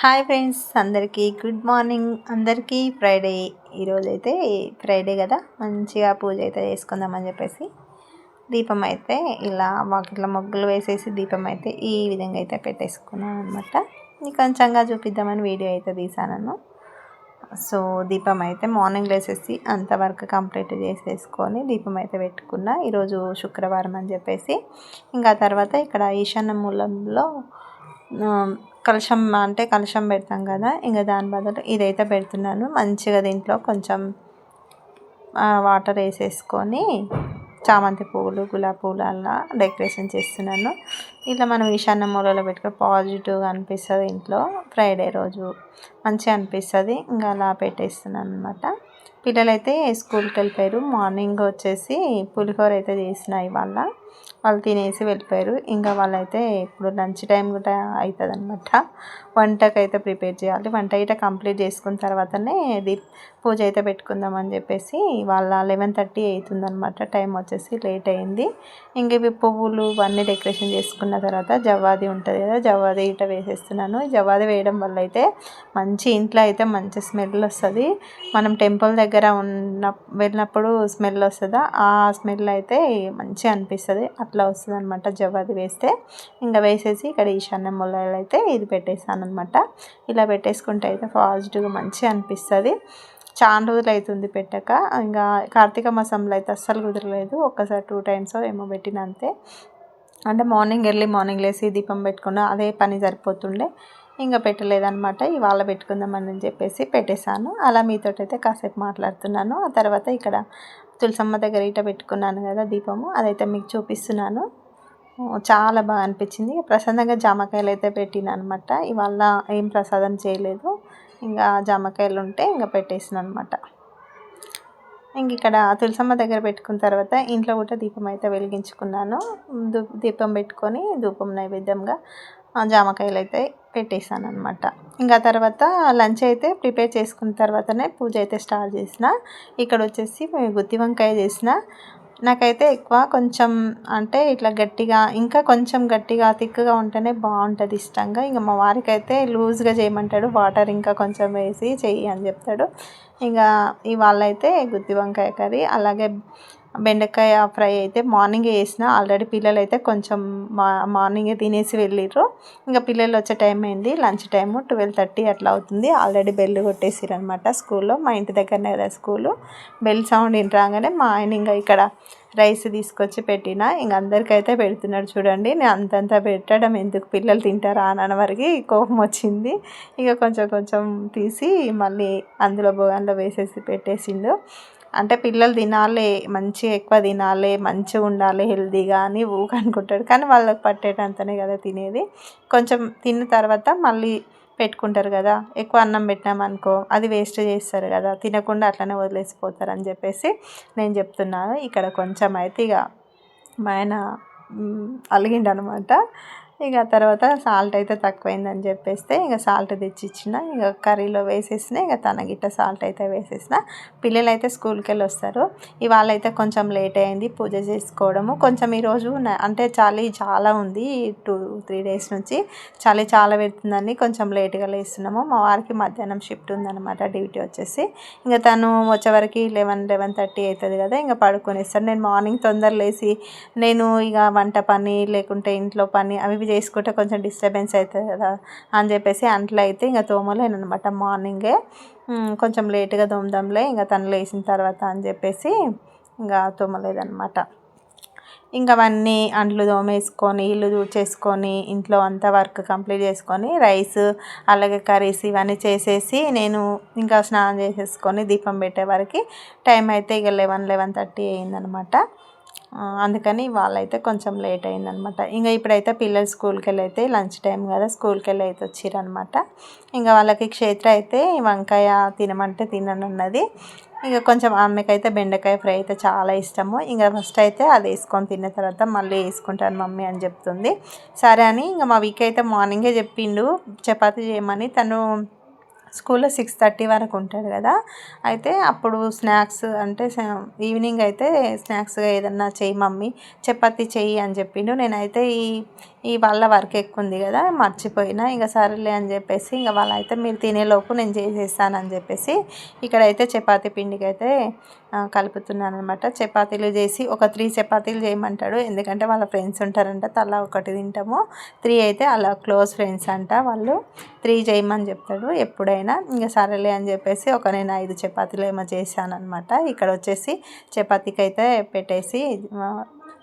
Hi friends అందరికీ good morning. అందరికీ Friday. ఈరోజు అయితే ఫ్రైడే కదా. మంచిగా పూజ అయితే చేసుకుందామని చెప్పేసి దీపం అయితే ఇలా వాకిట్లో మొగ్గులు వేసేసి దీపం అయితే ఈ విధంగా అయితే పెట్టేసుకున్నాను అనమాట కొంచెంగా చూపిద్దామని వీడియో అయితే తీసాను సో దీపం అయితే మార్నింగ్ లేసేసి అంతవరకు కంప్లీట్ చేసేసుకొని దీపం అయితే పెట్టుకున్నా. ఈరోజు శుక్రవారం అని చెప్పేసి. ఇంకా తర్వాత ఇక్కడ ఈశాన్య మూలంలో కలశం అంటే కలశం పెడతాం కదా ఇంకా దాని బదులు ఇదైతే పెడుతున్నాను. మంచిగా దీంట్లో కొంచెం వాటర్ వేసేసుకొని చామంతి పువ్వులు గులాబీ పువ్వులు అలా డెకరేషన్ చేస్తున్నాను. ఇట్లా మనం ఈశాన్య మూలలో పెట్టుకుని పాజిటివ్గా అనిపిస్తుంది ఇంట్లో. ఫ్రైడే రోజు మంచిగా అనిపిస్తుంది ఇంకా అలా పెట్టేస్తున్నాను అనమాట పిల్లలైతే స్కూల్కి వెళ్ళిపోయారు. మార్నింగ్ వచ్చేసి పులిహోర అయితే చేసిన ఇవాళ. వాళ్ళు తినేసి వెళ్ళిపోయారు. ఇంకా వాళ్ళైతే ఇప్పుడు లంచ్ టైం కూడా అవుతుంది అనమాట వంటకైతే ప్రిపేర్ చేయాలి. వంట అయితే కంప్లీట్ చేసుకున్న తర్వాతనే ఇది పూజ అయితే పెట్టుకుందామని చెప్పేసి వాళ్ళ లెవెన్ థర్టీ అవుతుంది అనమాట టైం వచ్చేసి లేట్ అయింది. ఇంక ఇవి పువ్వులు ఇవన్నీ డెకరేషన్ చేసుకున్న తర్వాత జవాది ఉంటుంది కదా జవాది ఇట వేసేస్తున్నాను. జవాది వేయడం వల్ల అయితే మంచి ఇంట్లో అయితే మంచి స్మెల్ వస్తుంది. మనం టెంపుల్ దగ్గర ఉన్న వెళ్ళినప్పుడు స్మెల్ వస్తుందా? ఆ స్మెల్ అయితే మంచిగా అనిపిస్తుంది. అట్లా వస్తుంది అనమాట జవ్వాది వేస్తే ఇంకా వేసేసి ఇక్కడ ఈశాన్య మూలలో అయితే ఇది పెట్టేసాను అనమాట ఇలా పెట్టేసుకుంటే అయితే పాజిటివ్గా మంచిగా అనిపిస్తుంది. చాలా రోజులు అవుతుంది పెట్టక. ఇంకా కార్తీక మాసంలో అయితే అస్సలు కుదరలేదు. ఒక్కసారి టూ టైమ్స్ ఏమో పెట్టిన అంతే. అంటే మార్నింగ్ ఎర్లీ మార్నింగ్ లేసి దీపం పెట్టుకున్న అదే పని సరిపోతుండే. ఇంకా పెట్టలేదనమాట ఇవాళ పెట్టుకుందామని చెప్పేసి పెట్టేశాను. అలా మీతో అయితే కాసేపు మాట్లాడుతున్నాను. ఆ తర్వాత ఇక్కడ తులసమ్మ దగ్గర ఇట పెట్టుకున్నాను కదా దీపము. అదైతే మీకు చూపిస్తున్నాను. చాలా బాగా అనిపించింది. ప్రసాదంగా జామకాయలు అయితే పెట్టిన అనమాట ఇవాళ ఏం ప్రసాదం చేయలేదు. ఇంకా జామకాయలు ఉంటే ఇంకా పెట్టేసిన అనమాట ఇంక ఇక్కడ తులసమ్మ దగ్గర పెట్టుకున్న తర్వాత ఇంట్లో కూడా దీపం అయితే వెలిగించుకున్నాను. దీపం పెట్టుకొని ధూపం నైవేద్యంగా జామకాయలు అయితే పెట్టేశాను అనమాట ఇంకా తర్వాత లంచ్ అయితే ప్రిపేర్ చేసుకున్న తర్వాతనే పూజ అయితే స్టార్ట్ చేసిన. ఇక్కడ వచ్చేసి గుత్తి వంకాయ చేసిన. నాకైతే ఎక్కువ కొంచెం అంటే ఇట్లా గట్టిగా ఇంకా కొంచెం గట్టిగా థిక్గా ఉంటేనే బాగుంటుంది ఇష్టంగా. ఇంకా మా వారికి అయితే లూజ్గా చేయమంటాడు వాటర్ ఇంకా కొంచెం వేసి చెయ్యి అని చెప్తాడు. ఇంకా ఇవాళ అయితే గుత్తి వంకాయ కర్రీ అలాగే బెండకాయ ఫ్రై అయితే మార్నింగే వేసిన ఆల్రెడీ పిల్లలు అయితే కొంచెం మా మార్నింగే తినేసి వెళ్ళిర్రు. ఇంకా పిల్లలు వచ్చే టైం అయింది. లంచ్ టైము ట్వెల్వ్ థర్టీ అట్లా అవుతుంది. ఆల్రెడీ బెల్ కొట్టేసిరు అనమాట స్కూల్లో. మా ఇంటి దగ్గరనే కదా స్కూలు. బెల్ సౌండ్ ఇంటి రాగానే మా ఆయన ఇంకా ఇక్కడ రైస్ తీసుకొచ్చి పెట్టిన. ఇంక అందరికైతే పెడుతున్నాడు చూడండి. నేను అంతంత పెట్టడం ఎందుకు? పిల్లలు తింటారా అని వరకు కోపం వచ్చింది. ఇక కొంచెం కొంచెం తీసి మళ్ళీ అందులో భోగంలో వేసేసి పెట్టేసిండు. అంటే పిల్లలు తినాలి మంచిగా ఎక్కువ తినాలి మంచిగా ఉండాలి హెల్తీగా అని ఊక అనుకుంటాడు. కానీ వాళ్ళకి పట్టేటంతనే కదా తినేది. కొంచెం తిన్న తర్వాత మళ్ళీ పెట్టుకుంటారు కదా. ఎక్కువ అన్నం పెట్టినామనుకో అది వేస్ట్ చేస్తారు కదా. తినకుండా అట్లనే వదిలేసిపోతారు అని చెప్పేసి నేను చెప్తున్నాను. ఇక్కడ కొంచెం అయితే ఇక మా ఆయన అలిగిండనమాట. ఇక తర్వాత సాల్ట్ అయితే తక్కువైందని చెప్పేస్తే ఇక సాల్ట్ తెచ్చి ఇచ్చిన ఇక కర్రీలో వేసేసిన ఇక తన గిట్ట సాల్ట్ అయితే వేసేసిన. పిల్లలు అయితే స్కూల్కి వెళ్ళి వస్తారు ఇవాళ అయితే కొంచెం లేట్ అయింది పూజ చేసుకోవడము. కొంచెం ఈరోజు అంటే చలి చాలా ఉంది టూ త్రీ డేస్ నుంచి. చలి చాలా పెడుతుందని కొంచెం లేట్గా లేస్తున్నాము. మా వారికి మధ్యాహ్నం షిఫ్ట్ ఉందన్నమాట డ్యూటీ వచ్చేసి. ఇంకా తను వచ్చేవరకు లెవెన్ లెవెన్ థర్టీ అవుతుంది కదా ఇంకా పడుకునేస్తాను నేను మార్నింగ్ తొందర లేచి నేను ఇక వంట పని లేకుంటే ఇంట్లో పని అవి చేసుకుంటే కొంచెం డిస్టర్బెన్స్ అవుతుంది కదా అని చెప్పేసి అంట్లో అయితే ఇంకా తోమలేనమాట మార్నింగే కొంచెం లేట్గా తోముదాంలే ఇంకా తను లేచిన తర్వాత అని చెప్పేసి ఇంకా తోమలేదనమాట ఇంకా అవన్నీ అంట్లు తోమేసుకొని ఇల్లు చేసుకొని ఇంట్లో అంతా వర్క్ కంప్లీట్ చేసుకొని రైస్ అలాగే కర్రీస్ ఇవన్నీ చేసేసి నేను ఇంకా స్నానం చేసేసుకొని దీపం పెట్టే వరకు టైం అయితే ఇక లెవెన్ లెవెన్ థర్టీ అయిందనమాట అందుకని వాళ్ళైతే కొంచెం లేట్ అయిందనమాట. ఇంకా ఇప్పుడైతే పిల్లలు స్కూల్కి వెళ్ళి అయితే లంచ్ టైం కదా స్కూల్కి వెళ్ళి అయితే వచ్చిరనమాట ఇంకా వాళ్ళకి క్షేత్ర అయితే వంకాయ తినమంటే తిననున్నది. ఇంకా కొంచెం ఆమెకైతే బెండకాయ ఫ్రై అయితే చాలా ఇష్టము. ఇంకా ఫస్ట్ అయితే అది వేసుకొని తిన్న తర్వాత మళ్ళీ వేసుకుంటాను మమ్మీ అని చెప్తుంది. సరే అని ఇంకా మా వీక్ అయితే మార్నింగే చెప్పిండు చపాతీ చేయమని తను స్కూల్లో సిక్స్ థర్టీ వరకు ఉంటాడు కదా. అయితే అప్పుడు స్నాక్స్ అంటే ఈవినింగ్ అయితే స్నాక్స్గా ఏదన్నా చెయ్యి మమ్మీ చపాతి చెయ్యి అని చెప్పిండు. నేనైతే ఈ ఈ వాళ్ళ వర్క్ ఎక్కువ ఉంది కదా మర్చిపోయినా ఇంకా సరేలే అని చెప్పేసి ఇంకా వాళ్ళైతే మీరు తినేలోపు నేను చేసేస్తానని చెప్పేసి ఇక్కడైతే చపాతి పిండికి అయితే కలుపుతున్నాను అనమాట చపాతీలు చేసి ఒక త్రీ చపాతీలు చేయమంటాడు. ఎందుకంటే వాళ్ళ ఫ్రెండ్స్ ఉంటారంట తలా ఒకటి తింటాము. త్రీ అయితే అలా క్లోజ్ ఫ్రెండ్స్ అంట వాళ్ళు. త్రీ చేయమని చెప్తాడు. ఎప్పుడైనా ఇంకా సరేలే అని చెప్పేసి ఒక నేను ఐదు చపాతీలు ఏమో చేశాను అనమాట ఇక్కడ వచ్చేసి చపాతీకి అయితే పెట్టేసి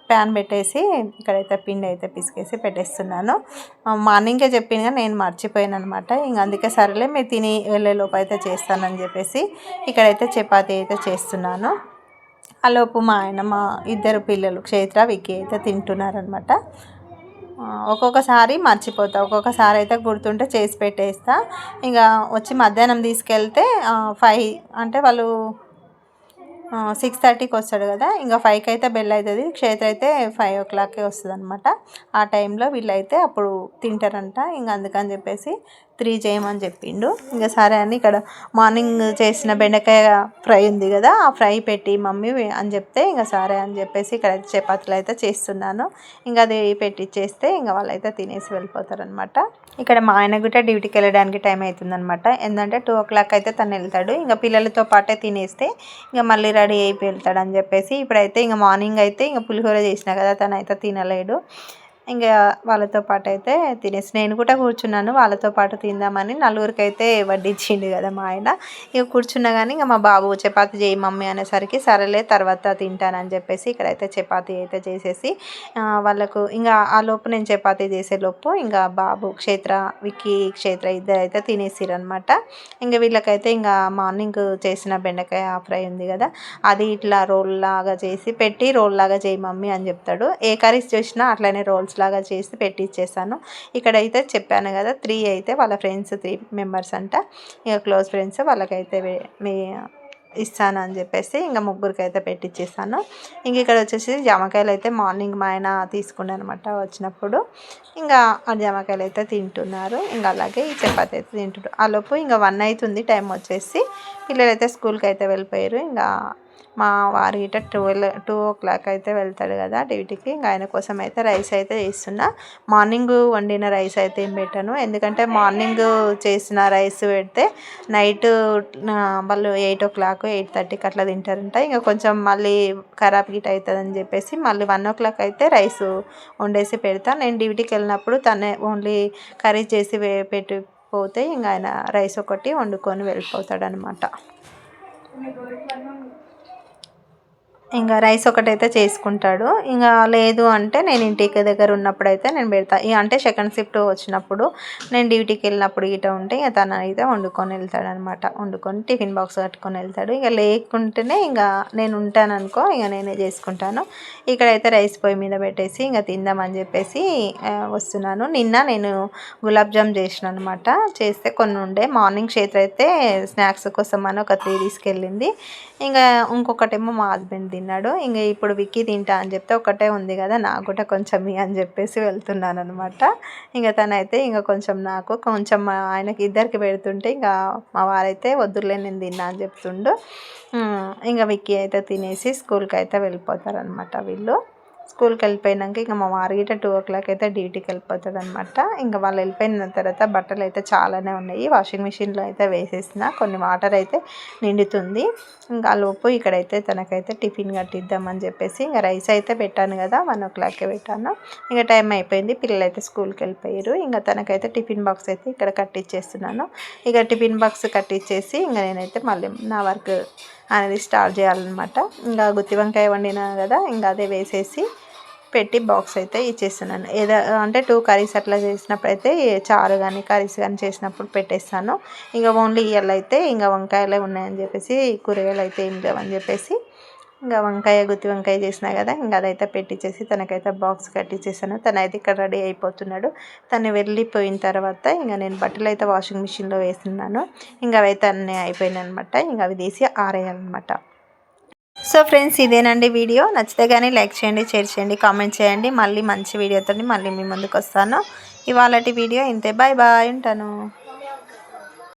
ప్యాన్ పెట్టేసి ఇక్కడైతే పిండి అయితే పిసికేసి పెట్టేస్తున్నాను. మార్నింగే చెప్పినగా నేను మర్చిపోయాను అనమాట ఇంక అందుకే సరేలే మీరు తిని వెళ్ళేలోపు అయితే చేస్తానని చెప్పేసి ఇక్కడైతే చపాతీ అయితే చేస్తున్నాను. ఆలోపు మా ఆయన మా ఇద్దరు పిల్లలు క్షేత్ర విక్కీ అయితే తింటున్నారనమాట ఒక్కొక్కసారి మర్చిపోతా ఒక్కొక్కసారి అయితే గుర్తుంటే చేసి పెట్టేస్తా. ఇంకా వచ్చి మధ్యాహ్నం తీసుకెళ్తే ఫైవ్ అంటే వాళ్ళు సిక్స్ థర్టీకి వస్తాడు కదా. ఇంకా ఫైవ్కి అయితే బెల్ అవుతుంది. క్షేత్ర అయితే ఫైవ్ ఓ క్లాక్కే వస్తుంది అనమాట ఆ టైంలో వీళ్ళైతే అప్పుడు తింటారంట. ఇంకా అందుకని చెప్పేసి త్రీ చేయమని చెప్పిండు. ఇంకా సరే అని ఇక్కడ మార్నింగ్ చేసిన బెండకాయ ఫ్రై ఉంది కదా ఆ ఫ్రై పెట్టి మమ్మీ అని చెప్తే ఇంకా సరే అని చెప్పేసి ఇక్కడ చపాతీలు అయితే చేస్తున్నాను. ఇంకా అది పెట్టి చేస్తే ఇంకా వాళ్ళైతే తినేసి వెళ్ళిపోతారనమాట. ఇక్కడ మా ఆయన కూడా డ్యూటీకి వెళ్ళడానికి టైం అవుతుందనమాట ఏంటంటే టూ ఓ క్లాక్ అయితే తను వెళ్తాడు. ఇంకా పిల్లలతో పాటే తినేస్తే ఇంకా మళ్ళీ రెడీ అయిపోయి వెళ్తాడు అని చెప్పేసి ఇప్పుడైతే ఇంకా మార్నింగ్ అయితే ఇంకా పులిహోర చేసిన కదా తను అయితే తినలేడు. ఇంకా వాళ్ళతో పాటు అయితే తినేసి నేను కూడా కూర్చున్నాను వాళ్ళతో పాటు తిందామని నలుగురికి అయితే వడ్డించిండు కదా మా ఆయన. ఇక కూర్చున్నా కానీ ఇంకా మా బాబు చపాతి చేయి మమ్మీ అనేసరికి సరేలే తర్వాత తింటానని చెప్పేసి ఇక్కడైతే చపాతి అయితే చేసేసి వాళ్ళకు ఇంకా ఆ లోపు నేను చపాతి చేసే లోపు ఇంకా బాబు క్షేత్ర విక్కీ క్షేత్ర ఇద్దరు అయితే తినేసిరనమాట ఇంకా వీళ్ళకైతే ఇంకా మార్నింగ్ చేసిన బెండకాయ ఫ్రై ఉంది కదా అది ఇట్లా రోల్ లాగా చేసి పెట్టి రోల్ లాగా చేయి మమ్మీ అని చెప్తాడు. ఏ కర్రీస్ చేసినా అట్లనే రోల్స్ లాగా చేసి పెట్టిచ్చేసాను. ఇక్కడైతే చెప్పాను కదా త్రీ అయితే వాళ్ళ ఫ్రెండ్స్ త్రీ మెంబర్స్ అంట. ఇక క్లోజ్ ఫ్రెండ్స్ వాళ్ళకైతే మీ ఇస్తాను అని చెప్పేసి ఇంకా ముగ్గురికి అయితే పెట్టించేసాను ఇంక ఇక్కడ వచ్చేసి జామకాయలు అయితే మార్నింగ్ మా ఆయన తీసుకున్నాను అనమాట వచ్చినప్పుడు. ఇంకా ఆ జామకాయలు అయితే తింటున్నారు. ఇంకా అలాగే ఈ చపాతి అయితే తింటున్నారు. ఆ లోపు ఇంకా వన్ అవుతుంది టైం వచ్చేసి. పిల్లలు అయితే స్కూల్కి అయితే వెళ్ళిపోయారు. ఇంకా మా వారి గిట్ట ట్వెల్వ్ టూ ఓ క్లాక్ అయితే వెళ్తాడు కదా డ్యూటీకి. ఇంకా ఆయన కోసం అయితే రైస్ అయితే చేస్తున్నా. మార్నింగ్ వండిన రైస్ అయితే ఏం పెట్టాను. ఎందుకంటే మార్నింగ్ చేసిన రైస్ పెడితే నైట్ వాళ్ళు ఎయిట్ ఓ క్లాక్ ఎయిట్ థర్టీకి అట్లా తింటారంట. ఇంకా కొంచెం మళ్ళీ ఖరాబ్ గిట్ అవుతుంది అని చెప్పేసి మళ్ళీ వన్ ఓ క్లాక్ అయితే రైస్ వండేసి పెడతా. నేను డ్యూటీకి వెళ్ళినప్పుడు తనే ఓన్లీ కర్రీ చేసి పెట్టి పోతే ఇంకా ఆయన రైస్ ఒకటి వండుకొని వెళ్ళిపోతాడనమాట. ఇంకా రైస్ ఒకటైతే చేసుకుంటాడు. ఇంకా లేదు అంటే నేను ఇంటికి దగ్గర ఉన్నప్పుడు అయితే నేను పెడతా. అంటే సెకండ్ షిఫ్ట్ వచ్చినప్పుడు నేను డ్యూటీకి వెళ్ళినప్పుడు ఇట ఉంటే ఇక తన అయితే వండుకొని వెళ్తాడు అనమాట వండుకొని టిఫిన్ బాక్స్ కట్టుకొని వెళ్తాడు. ఇక లేకుంటేనే ఇంకా నేను ఉంటాను అనుకో ఇక నేనే చేసుకుంటాను. ఇక్కడైతే రైస్ పొయ్యి మీద పెట్టేసి ఇంకా తిందామని చెప్పేసి వస్తున్నాను. నిన్న నేను గులాబ్ జామ్ చేసిన అనమాట చేస్తే కొన్ని ఉండే. మార్నింగ్ క్షేత్ర అయితే స్నాక్స్ కోసం అని ఒక త్రీ తీసుకెళ్ళింది ఇంకా ఇంకొకటేమో మా హస్బెండ్ తిన్నాడు. ఇంకా ఇప్పుడు విక్కీ తింటా అని చెప్తే ఒకటే ఉంది కదా నాకు కూడా కొంచెం అని చెప్పేసి వెళ్తున్నాను అనమాట ఇంకా తనైతే ఇంకా కొంచెం నాకు కొంచెం ఆయనకి ఇద్దరికి పెడుతుంటే ఇంకా మా వారైతే వద్దులే నేను తిన్నా అని చెప్తుండు. ఇంకా విక్కీ అయితే తినేసి స్కూల్కి అయితే వెళ్ళిపోతారనమాట వీళ్ళు. స్కూల్కి వెళ్ళిపోయినాక ఇంకా మా వారిగిట టూ ఓ క్లాక్ అయితే డ్యూటీకి వెళ్ళిపోతుంది అనమాట ఇంకా వాళ్ళు వెళ్ళిపోయిన తర్వాత బట్టలు అయితే చాలానే ఉన్నాయి. వాషింగ్ మిషన్లో అయితే వేసేసిన. కొన్ని వాటర్ అయితే నిండుతుంది. ఇంకా లోపు ఇక్కడైతే తనకైతే టిఫిన్ కట్టిద్దామని చెప్పేసి ఇంకా రైస్ అయితే పెట్టాను కదా వన్ ఓ క్లాక్కి పెట్టాను. ఇంకా టైం అయిపోయింది. పిల్లలు అయితే స్కూల్కి వెళ్ళిపోయారు. ఇంకా తనకైతే టిఫిన్ బాక్స్ అయితే ఇక్కడ కట్టిచ్చేస్తున్నాను. ఇక టిఫిన్ బాక్స్ కట్టించేసి ఇంకా నేనైతే మళ్ళీ నా వర్క్ అనేది స్టార్ట్ చేయాలన్నమాట. ఇంకా గుత్తి వంకాయ వండినా కదా ఇంకా అదే వేసేసి పెట్టి బాక్స్ అయితే ఇచ్చేస్తున్నాను. ఏదో అంటే టూ కర్రీస్ అట్లా చేసినప్పుడు అయితే చారు కానీ కర్రీస్ కానీ చేసినప్పుడు పెట్టేస్తాను. ఇంకా ఓన్లీ ఇయర్లు అయితే ఇంకా వంకాయలే ఉన్నాయని చెప్పేసి కూరగాయలు అయితే ఏం లేవని చెప్పేసి ఇంకా వంకాయ గుత్తి వంకాయ చేసినా కదా ఇంకా అదైతే పెట్టించేసి తనకైతే బాక్స్ కట్టించేసాను తనైతే ఇక్కడ రెడీ అయిపోతున్నాడు. తను వెళ్ళిపోయిన తర్వాత ఇంకా నేను బట్టలు అయితే వాషింగ్ మిషన్లో వేస్తున్నాను. ఇంకా అవైతే అన్నీ అయిపోయినాయి అనమాట ఇంకా అవి తీసి ఆరేయాలన్నమాట. సో ఫ్రెండ్స్ ఇదేనండి వీడియో. నచ్చితే కానీ లైక్ చేయండి షేర్ చేయండి కామెంట్ చేయండి. మళ్ళీ మంచి వీడియోతో మళ్ళీ మీ ముందుకు వస్తాను ఇవాళ వీడియో ఇంతే. Bye bye. ఉంటాను.